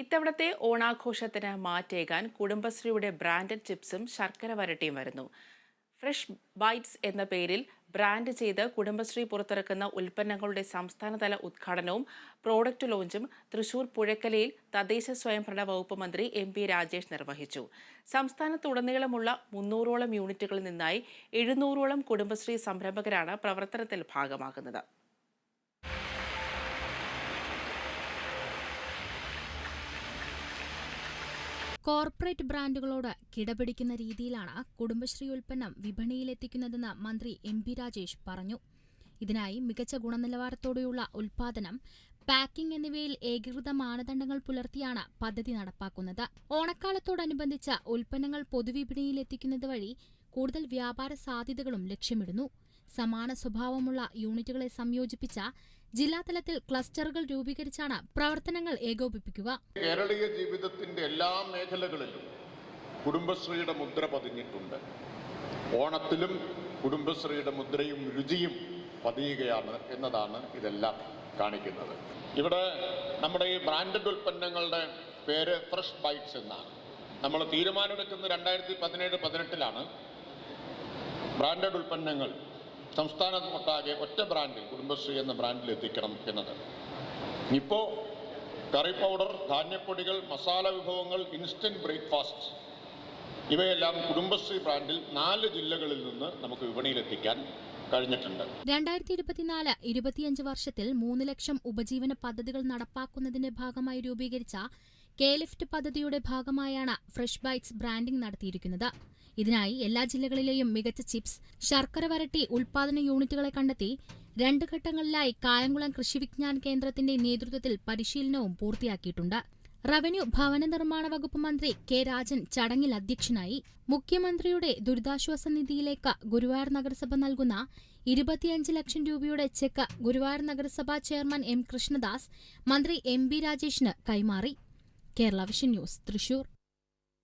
ഇത്തവണത്തെ ഓണാഘോഷത്തിന് മാറ്റേകാൻ കുടുംബശ്രീയുടെ ബ്രാൻഡഡ് ചിപ്സും ശർക്കര വരട്ടിയും വരുന്നു. ഫ്രഷ് ബൈറ്റ്സ് എന്ന പേരിൽ ബ്രാൻഡ് ചെയ്ത് കുടുംബശ്രീ പുറത്തിറക്കുന്ന ഉൽപ്പന്നങ്ങളുടെ സംസ്ഥാനതല ഉദ്ഘാടനവും പ്രോഡക്റ്റ് ലോഞ്ചും തൃശൂർ പുഴക്കലയിൽ തദ്ദേശ സ്വയംഭരണ വകുപ്പ് മന്ത്രി എം പി രാജേഷ് നിർവഹിച്ചു. സംസ്ഥാനത്തുടനീളമുള്ള മുന്നൂറോളം യൂണിറ്റുകളിൽ നിന്നായി എഴുന്നൂറോളം കുടുംബശ്രീ സംരംഭകരാണ് പ്രവർത്തനത്തിൽ ഭാഗമാകുന്നത്. കോർപ്പറേറ്റ് ബ്രാൻഡുകളോട് കിടപിടിക്കുന്ന രീതിയിലാണ് കുടുംബശ്രീ ഉൽപ്പന്നം വിപണിയിലെത്തിക്കുന്നതെന്ന് മന്ത്രി എം പി രാജേഷ് പറഞ്ഞു. ഇതിനായി മികച്ച ഗുണനിലവാരത്തോടെയുള്ള ഉൽപാദനം പാക്കിംഗ് എന്നിവയിൽ ഏകീകൃത മാനദണ്ഡങ്ങൾ പുലർത്തിയാണ് പദ്ധതി നടപ്പാക്കുന്നത്. ഓണക്കാലത്തോടനുബന്ധിച്ച് ഉൽപ്പന്നങ്ങൾ പൊതുവിപണിയിലെത്തിക്കുന്നത് വഴി കൂടുതൽ വ്യാപാര സാധ്യതകളും ലക്ഷ്യമിടുന്നു. സമാന സ്വഭാവമുള്ള യൂണിറ്റുകളെ സംയോജിപ്പിച്ച ജില്ലാതലത്തിൽ ക്ലസ്റ്ററുകൾ രൂപീകരിച്ചാണ് പ്രവർത്തനങ്ങൾ ഏകോപിപ്പിക്കുക. കേരളീയ ജീവിതത്തിന്റെ എല്ലാ മേഖലകളിലും കുടുംബശ്രീയുടെ മുദ്ര പതിഞ്ഞിട്ടുണ്ട്. ഓണത്തിലും കുടുംബശ്രീയുടെ മുദ്രയും രുചിയും പതിയുകയാണ് എന്നതാണ് ഇതെല്ലാം കാണിക്കുന്നത്. ഇവിടെ നമ്മുടെ ഈ ബ്രാൻഡഡ് ഉൽപ്പന്നങ്ങളുടെ പേര് ഫ്രഷ് ബൈറ്റ്സ് എന്നാണ്. നമ്മൾ തീരുമാനമെടുക്കുന്നത് രണ്ടായിരത്തി പതിനേഴ് പതിനെട്ടിലാണ്. ബ്രാൻഡഡ് ഉൽപ്പന്നങ്ങൾ സംസ്ഥാനത്തൊട്ടാകെ ഒറ്റ ബ്രാൻഡിൽ കുടുംബശ്രീ എന്ന ബ്രാൻഡിൽ എത്തിക്കണം എന്നത്. ഇപ്പോൾ കറി പൗഡർ ധാന്യപ്പൊടികൾ മസാല വിഭവങ്ങൾ ഇൻസ്റ്റന്റ് ബ്രേക്ക്ഫാസ്റ്റ് ഇവയെല്ലാം കുടുംബശ്രീ ബ്രാൻഡിൽ നാല് ജില്ലകളിൽ നിന്ന് നമുക്ക് വിപണിയിലെത്തിക്കാൻ കഴിഞ്ഞിട്ടുണ്ട്. രണ്ടായിരത്തി ഇരുപത്തിനാല് ഇരുപത്തിയഞ്ച് വർഷത്തിൽ മൂന്ന് ലക്ഷം ഉപജീവന പദ്ധതികൾ നടപ്പാക്കുന്നതിന്റെ ഭാഗമായി രൂപീകരിച്ച കെ ലിഫ്റ്റ് പദ്ധതിയുടെ ഭാഗമായാണ് ഫ്രഷ് ബൈറ്റ്സ് ബ്രാൻഡിംഗ് നടത്തിയിരിക്കുന്നത്. ഇതിനായി എല്ലാ ജില്ലകളിലെയും മികച്ച ചിപ്സ് ശർക്കര വരട്ടി ഉൽപാദന യൂണിറ്റുകളെ കണ്ടെത്തി രണ്ട് ഘട്ടങ്ങളിലായി കായംകുളം കൃഷിവിജ്ഞാൻ കേന്ദ്രത്തിന്റെ നേതൃത്വത്തിൽ പരിശീലനവും പൂർത്തിയാക്കിയിട്ടുണ്ട്. റവന്യൂ ഭവന നിർമ്മാണ വകുപ്പ് മന്ത്രി കെ രാജൻ ചടങ്ങിൽ അധ്യക്ഷനായി മുഖ്യമന്ത്രിയുടെ ദുരിതാശ്വാസ നിധിയിലേക്ക് ഗുരുവായൂർ നഗരസഭ നൽകുന്ന ഇരുപത്തിയഞ്ച് ലക്ഷം രൂപയുടെ ചെക്ക് ഗുരുവായൂർ നഗരസഭാ ചെയർമാൻ എം കൃഷ്ണദാസ് മന്ത്രി എം ബി രാജേഷിന് കൈമാറി. Kerala vision news Thrissur.